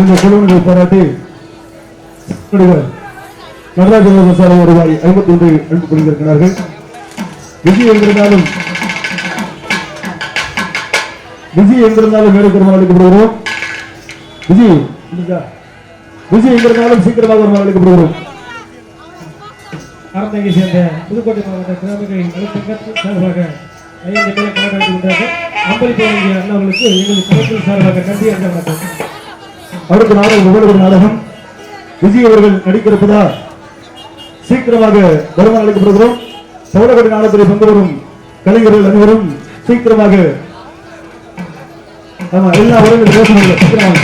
இந்த குழுவினரை பாராட்டி நடராஜ நடராஜன் சாலை ரூபாய் ஐம்பத்தி ஒன்றை அனுப்பிக் கொண்டிருக்கிறார்கள் விஜய் எங்கிருந்தாலும் விஜய் எங்கிருந்தாலும் மேடைக்கு அளிக்கப்படுகிறோம். விஜய் இருக்கா? விஜய் எங்கிருந்தாலும் சீக்கிரமாக ஒரு அளிக்கப்படுகிறோம். அறந்தங்கை சேர்ந்த புதுக்கோட்டை மாவட்ட கிராமங்களின் நலச்சங்கத்தின் சார்பாக ஐந்து பேரை கொண்டாடி கொண்டார்கள் அம்பலிப்பு அண்ணா அவர்களுக்கு எங்கள் சார்பாக நன்றி அறிந்த வணக்கம். அடுத்த நாடகம் முதல்வர் நாடகம் விஜய் அவர்கள் நடிக்கிறப்பதா சீக்கிரமாக வருமானம் அளிக்கப்படுகிறோம். சோழகடி நாடகத்தில் பங்கு வரும் கலைஞர்கள் அனைவரும் சீக்கிரமாக ஆமா எல்லா உறவுகளும் பேசணும் சீக்கிரமாக.